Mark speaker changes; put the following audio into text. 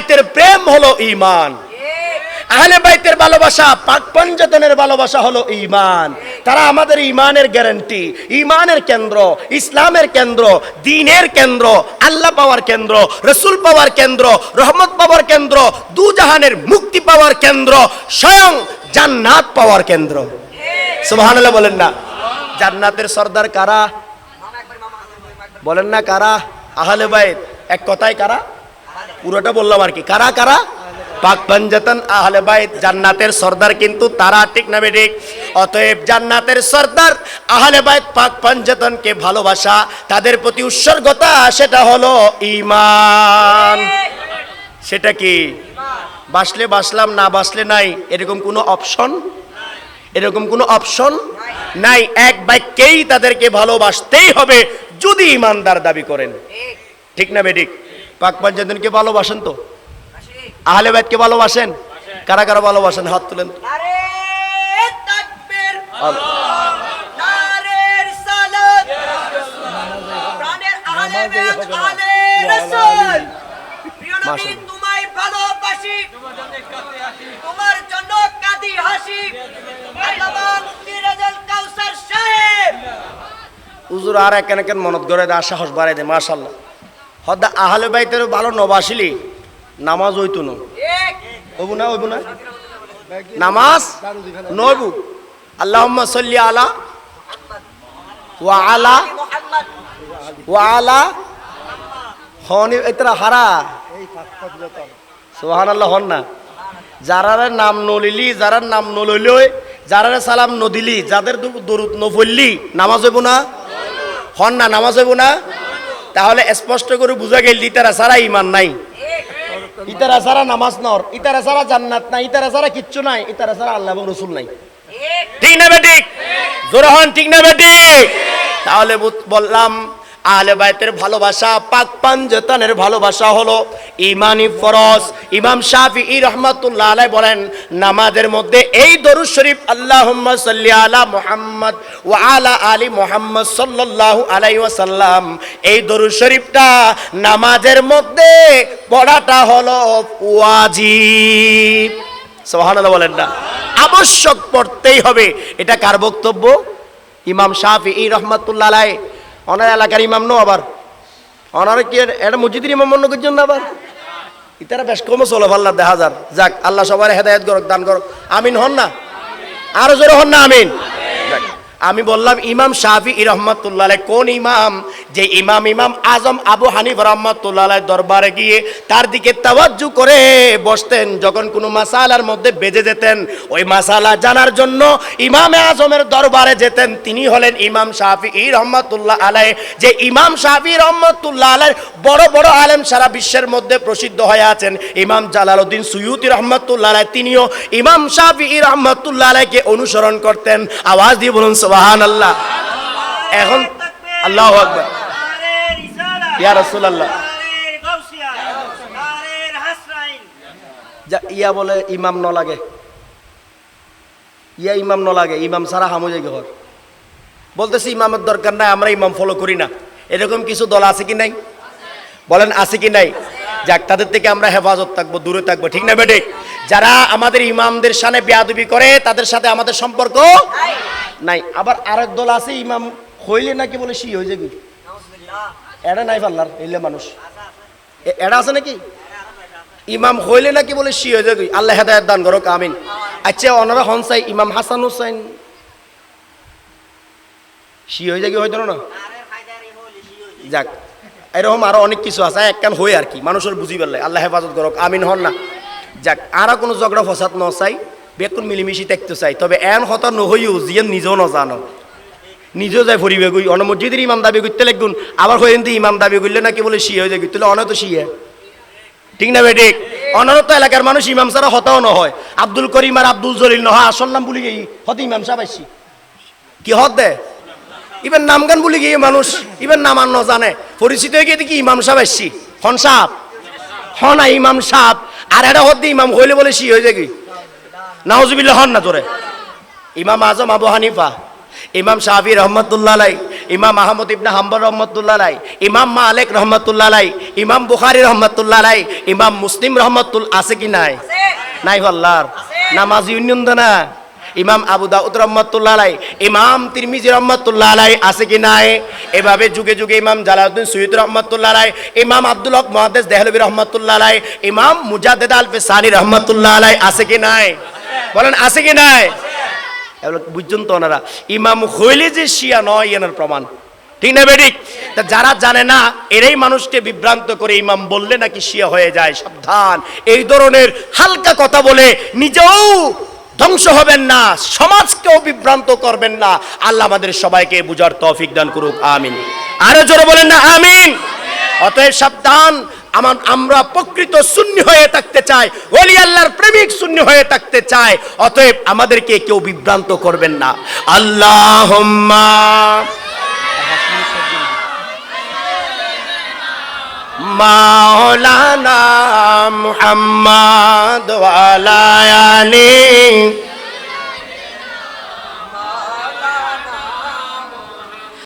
Speaker 1: বাইতের প্রেম হলো ঈমান। আহলে বাইতের ভালোবাসা পাক পঞ্চতনের ভালোবাসা হলো ঈমান। তারা আমাদের ঈমানের গ্যারান্টি। ঈমানের কেন্দ্র ইসলামের কেন্দ্র দ্বীনের কেন্দ্র আল্লাহ পাওয়ার কেন্দ্র রসুল পাওয়ার কেন্দ্র রহমত পাওয়ার কেন্দ্র দু জাহানের মুক্তি পাওয়ার কেন্দ্র স্বয়ং জান্নাত পাওয়ার কেন্দ্র। সুবহানাল্লাহ বলেন না। জান্নাতের সর্দার কারা? বলেন না কারা? আহলে বাইত। এক কথায় কারা? পুরোটা বললাম আর কি। কারা কারা? পাক পাঞ্জাতন আহলে বাইত, জান্নাতের সর্দার কিন্তু তারা, ঠিক না বেঠিক অতএব জান্নাতের সর্দার আহলে বাইত, পাক পাঞ্জাতনকে ভালোবাসা, তাদের প্রতি উৎসর্গতা সেটা হলো ঈমান। সেটা কি? বাসলে বাসলাম, না বাসলে নাই, এরকম কোনো অপশন? এরকম কোনো অপশন? নাই, এক বাক্যেই তাদেরকে ভালোবাসতেই হবে যদি ইমানদার দাবি করেন। ঠিক না বেডিক পাক পাঞ্জাতনকে ভালোবাসেন তো? আহলে বাইতকে ভালোবাসেন? কারা কারা ভালোবাসেন? হাত তুলেন
Speaker 2: তোমার জন্য কাঁদি হাসি।
Speaker 1: হুজুর আর একেন একেন মনত করে দেয় সাহস বাড়াই দেয় মাশাল্লাহ হদ্দা আহলে বাইতের ভালো নবাসিলি। নামাজ হইতো না। হবু না হইব না? নামাজ নবু আল্লাহুম্মা সাল্লি আলা ওয়া আলা ওয়া আলা হনি এতরা হারা? সুবহানাল্লাহ হন না। যারারে নাম নলিলি যারা নাম নলইলই যারারে সালাম নদিলি যাদের দরুদ নফললি নামাজ হইব না? হন না নামাজ হইব না? তাহলে স্পষ্ট করে বুঝা গেল ইতারা সারা ইমান নাই। ইতারা সারা নামাজ নর, ইতারা সারা জান্নাত নাই, ইতারা সারা কিচ্ছু নাই, ইতারা সারা আল্লাহ এবং রসুল নাই। ঠিক না বেটিক জোরে হন, ঠিক না বেটিক তাহলে বললাম আহলে বাইতের ভালোবাসা, পাক পাঞ্জতানের ভালোবাসা হলো ইমানি ফরজ। ইমাম শাফি ই রহমাতুল্লাহ আলাই বলেন, নামাজের মধ্যে এই দরুদ শরীফ, আল্লাহুম্মা সাল্লি আলা মুহাম্মদ ওয়া আলা আলি মুহাম্মদ সাল্লাল্লাহু আলাইহি ওয়াসাল্লাম। এই দরুদ শরীফটা নামাজের মধ্যে পড়াটা হলো ওয়াজিব। সোহানাল্লাহ বলেন না। আবশ্যক পড়তেই হবে। এটা কার বক্তব্য? ইমাম শাফি এই রহমাতুল্লাহ আলাই ওনার এলাকার ইমাম নো আবার। ওনার কি এটা মসজিদের ইমাম অন্য কিছু না আবার? ইতারা বেশ কমও চলো আল্লাহ দেখা যাক, আল্লাহ সবার হেদায়ত করক, দান করক। আমিন হন না? আরও জোরে হন না, আমিন। আমি বললাম, ইমাম ই রহমতুল্লাহ কোন ইমাম? যে ইমাম ইমাম আজম আবু হানিফ রহমতুল্লাহ দরবারে গিয়ে তার দিকে তাওয়াজ্জু করে বসতেন। যখন কোনো মাসালার মধ্যে বেজে যেতেন, ওই মাসালা জানার জন্য ইমামে আজমের দরবারে যেতেন। তিনি হলেন ইমাম ই রহমতুল্লাহ আলাই যে ইমাম শাফি রহমতুল্লাহ আলাই বড় বড় আলেম সারা বিশ্বের মধ্যে প্রসিদ্ধ হয়ে আছেন। ইমাম জালালউদ্দিন সুয়ুতি রহমতুল্লাহ আলাই তিনিও ইমাম ই রহমতুল্লাহ আলাইকে অনুসরণ করতেন। আওয়াজ দিয়ে বলুন সুবাহান আল্লাহ এখন আল্লাহ আকবার। ইয়া যা, ইয়া বলে ইমাম ন লাগে। ইয়া ইমাম ন লাগে, ইমাম সারা হামুজে ঘর বলতেছি, ইমামের দরকার নাই, আমরা ইমাম ফলো করি না। এরকম কিছু দল আছে কি নাই? বলেন, আছে কি নাই? যাক, তাদের থেকে আমরা হেফাজত থাকব, দূরে থাকব, ঠিক না বেটে যারা আমাদের ইমামদের সামনে বেয়াদবি করে, তাদের সাথে আমাদের সম্পর্ক নাই, আবার আরেক দল আছে, ইমাম হইলে নাকি বলে সি হয়ে যাবি। এরা নাই পাল্লার, এলে মানুষ। এ- এরা আছে নাকি? ইমাম হইলে নাকি বলে সি হয়ে যাবি। আল্লাহ হেদায়ত দান করো আমিন। আচ্ছা অনারা হন চাই ইমাম হাসান হুসাইন। সি হয়ে যাবি হয়তো না? যাক, এরকম আরও অনেক কিছু আছে, এক কান হই আর কি। মানুষের বুঝি পারলে আল্লাহ হেফাজত করক, আমিন হন না। যাক, আর কোনো ঝগড়া ফসাদ ন চাই বেকুন মিলিমিশি দেখতে চাই, তবে এন হতা নহইও যিয়ে নিজেও নজানো। নিজেও যায় ফুরিবে গই অন মসজিদের ইমাম দাবি করতে লাগুন আবার হইন ইমাম দাবি করলে নাকি বলে শিয়ে হয়ে যায় তাহলে অনে তো শিয়ে। ঠিক না বেঠিক অনরত এলাকার মানুষ ইমাম সারা হতাও নহয়। আব্দুল করিম আর আব্দুল জলিল নহয়, আসল নাম বলি গেই হতে ইমাম সাহেব আইসি কি হত দে? ইবেন নাম গান বলি গিয়ে মানুষ, ইবেন নাম আর ন জানে পরিচিত হয়ে গিয়ে দেখি ইমাম সাহেব আসছি হন সাহ হন ইমাম সাহ আর এটা হতে ইমাম হইলে বলে সি হয়ে যাবি। নাহজুবিল্লা হন না তোরে ইমাম আজম আবু হানিফা, ইমাম শাহি রহমতুল্লাহ আলাই ইমাম আহমদ ইবনে হাম্বল রহমতুল্লাহ আলাই ইমাম মালিক রহমতুল্লাহ আলাই ইমাম বুখারি রহমতুল্লাহ আলাই ইমাম মুসলিম রহমতুল, আছে কি নাই? নাই আল্লাহর নামাজ ইউনিয়ন না। ইমাম আবু দাউদ রহমতুল্লাহ আলাই ইমাম তিরমিজি রহমতুল্লাহ আলাই আছে কি নাই? এভাবে যুগে যুগে ইমাম জালাউদ্দিন সৈয়দ রহমতুল্লাহ আলাই ইমাম আব্দুল হক মহাদেস দেহলবী রহমতুল্লাহ আলাই ইমাম মুজাদ্দেদ আল ফিসানি রহমতুল্লাহ আলাই আছে কি নাই? বলেন আছে কি নাই? বুঝছেন তো ওনারা। ইমাম হইলে যে শিয়া নয় এনার প্রমাণ। ঠিক না বেডিক তা যারা জানে না এরাই মানুষকে বিভ্রান্ত করে ইমাম বললে নাকি শিয়া হয়ে যায়। সাবধান। এই ধরনের হালকা কথা বলে নিজেও ধ্বংস হবেন না সমাজকেও বিভ্রান্ত করবেন না। আল্লাহ আমাদের সবাইকে বুঝার তৌফিক দান করুক আমিন। আরও জোরে বলেন না আমিন। অতএব সাবধান আমার, আমরা প্রকৃত শূন্য হয়ে থাকতে চাই, ওলি আল্লাহর প্রেমিক শূন্য হয়ে থাকতে চাই, অতএব আমাদেরকে কেউ বিভ্রান্ত করবেন না। আল্লাহ মাওলানা মুহাম্মদ ওয়ালা আলী